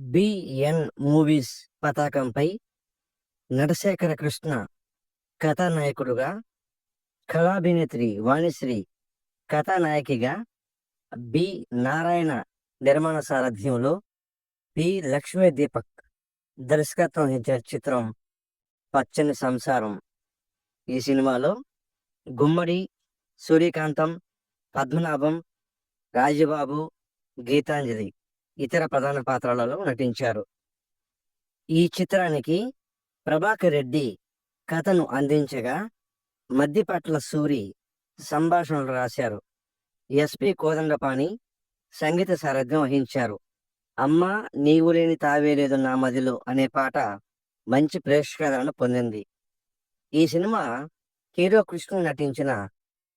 B N movies పతాకంపై నటశేఖర కృష్ణ కథానాయకుడుగా కళాభినేత్రి వాణిశ్రీ కథానాయకిగా బి. నారాయణ నిర్మాణ సారథ్యంలో పి. లక్ష్మీ దీపక్ దర్శకత్వం వహించిన చిత్రం పచ్చని సంసారం. ఈ సినిమాలో గుమ్మడి సూర్యకాంతం పద్మనాభం రాజబాబు గీతాంజలి ఇతర ప్రధాన పాత్రలలో నటించారు. ఈ చిత్రానికి ప్రభాకర్ రెడ్డి కథను అందించగా మద్దిపట్ల సూరి సంభాషణలు రాశారు. ఎస్పి కోదండపాణి సంగీత సారథ్యం వహించారు. అమ్మ నీవు లేని తావే లేదు నా మదిలో అనే పాట మంచి ప్రేక్షకాదరణ పొందింది. ఈ సినిమా హీరో కృష్ణ నటించిన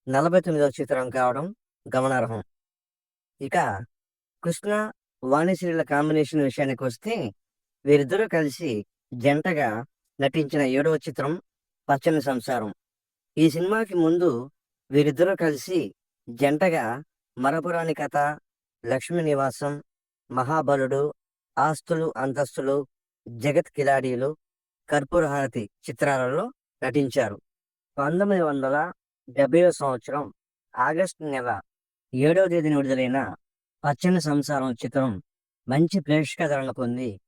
నలభై తొమ్మిదవ చిత్రం కావడం గమనార్హం. ఇక కృష్ణ వాణిశ్రీల కాంబినేషన్ విషయానికి వస్తే వీరిద్దరూ కలిసి జంటగా నటించిన ఏడవ చిత్రం పచ్చని సంసారం. ఈ సినిమాకి ముందు వీరిద్దరూ కలిసి జంటగా మరపురాని కథ లక్ష్మీ నివాసం మహాబలుడు ఆస్తులు అంతస్తులు జగత్ కిలాడీలు కర్పూరహారతి చిత్రాలలో నటించారు. పంతొమ్మిది వందల డెబ్బై సంవత్సరం ఆగస్టు నెల ఏడవ తేదీన విడుదలైన పచ్చని సంసారం చిత్రం మంచి ప్రేక్షకాదరణ పొంది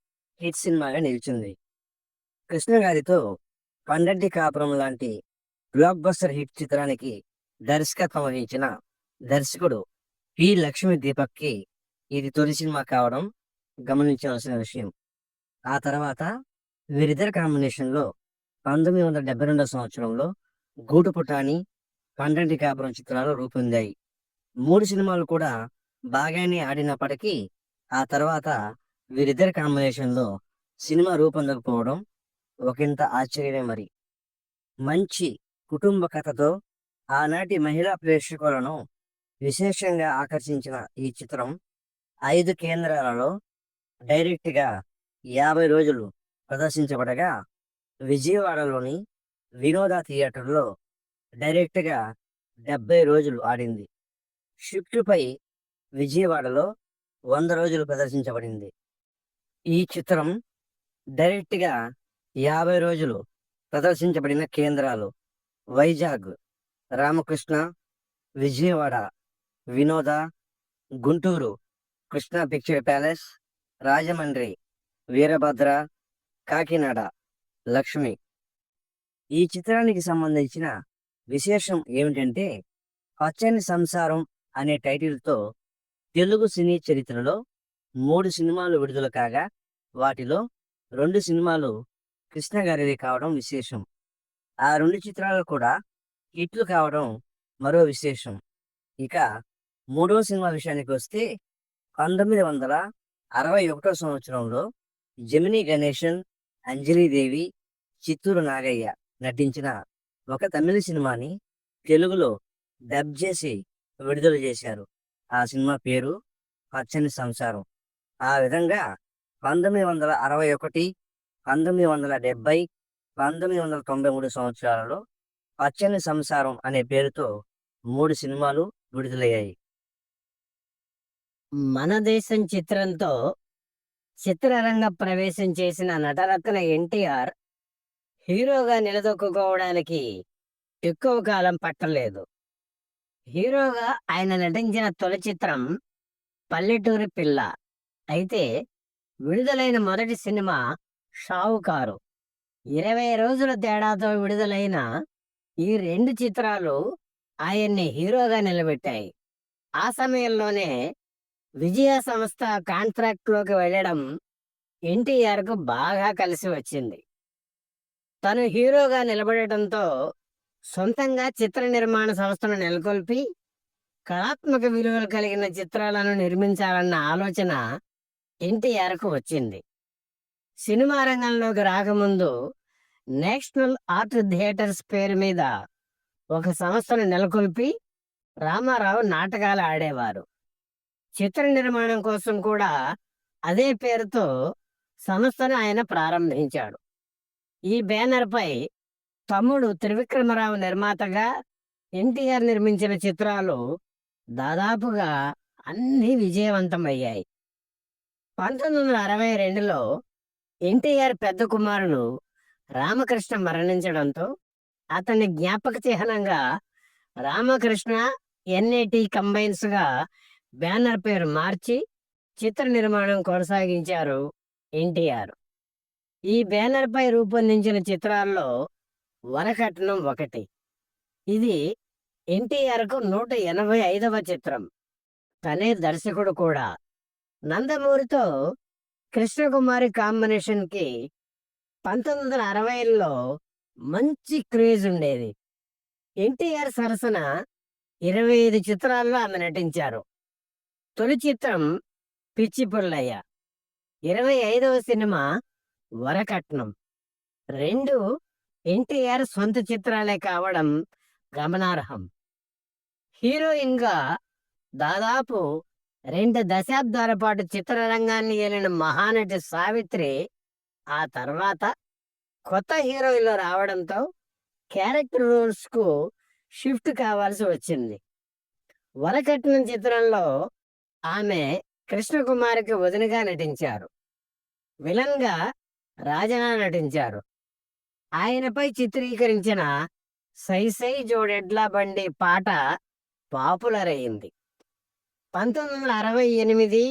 హిట్ సినిమాగా నిలిచింది. కృష్ణ గారితో కాపురం లాంటి బ్లాక్ బస్టర్ హిట్ చిత్రానికి దర్శకత్వం వహించిన దర్శకుడు పి. లక్ష్మీ దీపక్కి ఇది తొలి సినిమా కావడం గమనించవలసిన విషయం. ఆ తర్వాత వీరిద్దరి కాంబినేషన్లో పంతొమ్మిది వందల డెబ్బై రెండవ సంవత్సరంలో గూటు పుటాని పండంటి కాపురం చిత్రాలు రూపొందాయి. మూడు సినిమాలు కూడా బాగానే ఆడినప్పటికీ ఆ తర్వాత వీరిద్దరి కాంబినేషన్లో సినిమా రూపొందకపోవడం ఒకంత ఆశ్చర్యమే మరి. మంచి కుటుంబ కథతో ఆనాటి మహిళా ప్రేక్షకులను విశేషంగా ఆకర్షించిన ఈ చిత్రం ఐదు కేంద్రాలలో డైరెక్ట్గా యాభై రోజులు ప్రదర్శించబడగా విజయవాడలోని వినోద థియేటర్లో డైరెక్ట్గా డెబ్బై రోజులు ఆడింది. షిఫ్ట్పై విజయవాడలో వంద రోజులు ప్రదర్శించబడింది. ఈ చిత్రం డైరెక్ట్గా యాభై రోజులు ప్రదర్శించబడిన కేంద్రాలు వైజాగ్ రామకృష్ణ విజయవాడ వినోద గుంటూరు కృష్ణా పిక్చర్ ప్యాలెస్ రాజమండ్రి వీరభద్ర కాకినాడ లక్ష్మి. ఈ చిత్రానికి సంబంధించిన విశేషం ఏమిటంటే పచ్చని సంసారం అనే టైటిల్తో తెలుగు సినీ చరిత్రలో మూడు సినిమాలు విడుదల కాగా వాటిలో రెండు సినిమాలు కృష్ణ గారివి కావడం విశేషం. ఆ రెండు చిత్రాలు కూడా హిట్లు కావడం మరో విశేషం. ఇక మూడవ సినిమా విషయానికి వస్తే పంతొమ్మిది వందల అరవై ఒకటో సంవత్సరంలో జమినీ గణేషన్ అంజలీదేవి చిత్తూరు నాగయ్య నటించిన ఒక తమిళ సినిమాని తెలుగులో డబ్ చేసి విడుదల చేశారు. ఆ సినిమా పేరు పచ్చని సంసారం. ఆ విధంగా పంతొమ్మిది వందల అరవై ఒకటి పంతొమ్మిది వందల డెబ్బై పంతొమ్మిది వందల తొంభై మూడు సంవత్సరాలలో పచ్చని సంసారం అనే పేరుతో మూడు సినిమాలు విడుదలయ్యాయి. మన దేశం చిత్రంతో చిత్రరంగ ప్రవేశం చేసిన నటరత్న ఎన్టీఆర్ హీరోగా నిలదొక్కుకోవడానికి ఎక్కువ కాలం పట్టలేదు. హీరోగా ఆయన నటించిన తొలి చిత్రం పల్లెటూరి పిల్ల. అయితే విడుదలైన మొదటి సినిమా షావుకారు ఇరవై రోజుల తేడాతో విడుదలైన ఈ రెండు చిత్రాలు ఆయన్ని హీరోగా నిలబెట్టాయి. ఆ సమయంలోనే విజయ సంస్థ కాంట్రాక్ట్లోకి వెళ్ళడం ఎన్టీఆర్కు బాగా కలిసి వచ్చింది. తను హీరోగా నిలబడటంతో సొంతంగా చిత్ర నిర్మాణ సంస్థను నెలకొల్పి కళాత్మక విలువలు కలిగిన చిత్రాలను నిర్మించాలన్న ఆలోచన ఎన్టీఆర్కు వచ్చింది. సినిమా రంగంలోకి రాకముందు నేషనల్ ఆర్ట్ థియేటర్స్ పేరు మీద ఒక సంస్థను నెలకొల్పి రామారావు నాటకాలు ఆడేవారు. చిత్ర నిర్మాణం కోసం కూడా అదే పేరుతో సంస్థను ఆయన ప్రారంభించాడు. ఈ బ్యానర్ పై తమ్ముడు త్రివిక్రమరావు నిర్మాతగా ఎన్టీఆర్ నిర్మించిన చిత్రాలు దాదాపుగా అన్నీ విజయవంతమయ్యాయి. పంతొమ్మిది వందల అరవై రెండులో ఎన్టీఆర్ పెద్ద కుమారుడు రామకృష్ణ మరణించడంతో అతని జ్ఞాపక చిహ్నంగా రామకృష్ణ ఎన్ఏటి కంబైన్స్గా బ్యానర్ పేరు మార్చి చిత్ర నిర్మాణం కొనసాగించారు ఎన్టీఆర్. ఈ బ్యానర్పై రూపొందించిన చిత్రాల్లో వరకట్నం ఒకటి. ఇది ఎన్టీఆర్కు నూట ఎనభై ఐదవ చిత్రం. తనే దర్శకుడు కూడా. నందమూరితో కృష్ణకుమారి కాంబినేషన్కి పంతొమ్మిది వందల అరవైలో మంచి క్రేజ్ ఉండేది. ఎన్టీఆర్ సరసన ఇరవై ఐదు చిత్రాల్లో ఆమె నటించారు. తొలి చిత్రం పిచ్చి పుల్లయ్య. ఇరవై ఐదవ సినిమా వరకట్నం. రెండు ఎన్టీఆర్ సొంత చిత్రాలే కావడం గమనార్హం. హీరోయిన్గా దాదాపు రెండు దశాబ్దాల పాటు చిత్రరంగాన్ని ఏలిన మహానటి సావిత్రి ఆ తర్వాత కొత్త హీరోయిన్లు రావడంతో క్యారెక్టర్ రోల్స్కు షిఫ్ట్ కావాల్సి వచ్చింది. వరకట్నం చిత్రంలో ఆమె కృష్ణకుమారికి వదినగా నటించారు. విలన్గా రాజనా నటించారు. ఆయనపై చిత్రీకరించిన సై సై జోడెడ్ల బండి పాట పాపులర్ అయింది పంతొమ్మిది వందల అరవై ఎనిమిది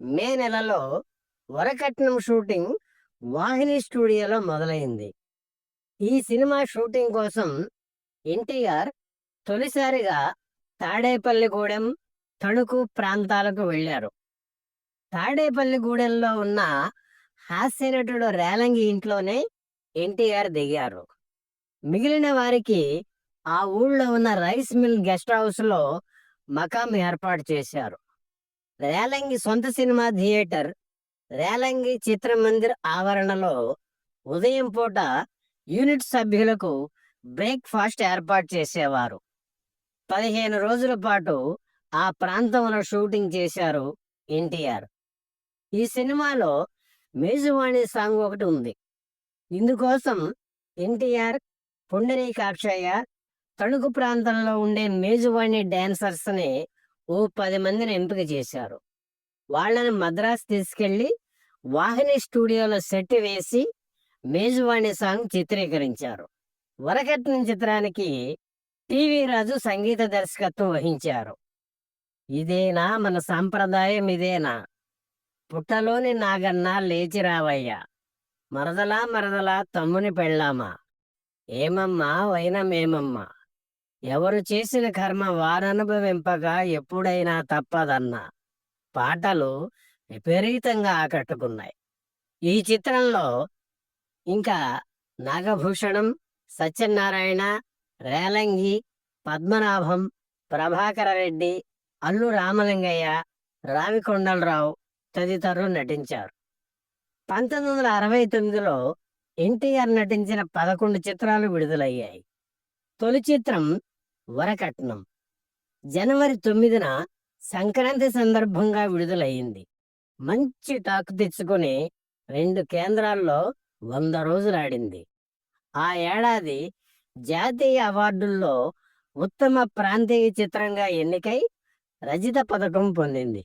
మే నెలలో వరకట్నం షూటింగ్ వాహిని స్టూడియోలో మొదలైంది. ఈ సినిమా షూటింగ్ కోసం ఎన్టీఆర్ తొలిసారిగా తాడేపల్లిగూడెం తణుకు ప్రాంతాలకు వెళ్ళారు. తాడేపల్లిగూడెంలో ఉన్న హాస్యనటుడు రేలంగి ఇంట్లోనే ఎన్టీఆర్ దిగారు. మిగిలిన వారికి ఆ ఊళ్ళో ఉన్న రైస్ మిల్ గెస్ట్ హౌస్లో మకాం ఏర్పాటు చేశారు. రేలంగి సొంత సినిమా థియేటర్ రేలంగి చిత్రమందిర్ ఆవరణలో ఉదయం పూట యూనిట్ సభ్యులకు బ్రేక్ఫాస్ట్ ఏర్పాటు చేసేవారు. పదిహేను రోజుల పాటు ఆ ప్రాంతంలో షూటింగ్ చేశారు ఎన్టీఆర్. ఈ సినిమాలో మేజువాణి సాంగ్ ఒకటి ఉంది. ఇందుకోసం ఎన్టీఆర్ పుండరీకాక్షయ్య తణుకు ప్రాంతంలో ఉండే మేజువాణి డ్యాన్సర్స్ని ఓ పది మందిని ఎంపిక చేశారు. వాళ్ళని మద్రాసు తీసుకెళ్ళి వాహిని స్టూడియోలో సెట్ వేసి మేజువాణి సాంగ్ చిత్రీకరించారు. వరకట్నం చిత్రానికి టీవీ రాజు సంగీత దర్శకత్వం వహించారు. ఇదేనా మన సాంప్రదాయం ఇదేనా? పుట్టలోని నాగన్న లేచి రావయ్యా. మరదలా మరదలా తమ్ముని పెళ్ళామా? ఏమమ్మా? వైనమేమమ్మా? ఎవరు చేసిన కర్మ వారనుభవింపగా ఎప్పుడైనా తప్పదన్నా పాటలు విపరీతంగా ఆకట్టుకున్నాయి. ఈ చిత్రంలో ఇంకా నాగభూషణం సత్యనారాయణ రేలంగి పద్మనాభం ప్రభాకర రెడ్డి అల్లు రామలింగయ్య రావికొండలరావు తదితరులు నటించారు. పంతొమ్మిది వందల అరవై తొమ్మిదిలో ఎన్టీఆర్ నటించిన పదకొండు చిత్రాలు విడుదలయ్యాయి. తొలి చిత్రం వరకట్నం. జనవరి తొమ్మిదిన సంక్రాంతి సందర్భంగా విడుదలయ్యింది. మంచి టాక్ తెచ్చుకొని రెండు కేంద్రాల్లో వంద రోజులు ఆడింది ఆ ఏడాది జాతీయ అవార్డుల్లో ఉత్తమ ప్రాంతీయ చిత్రంగా ఎన్నికై రజిత పథకం పొందింది.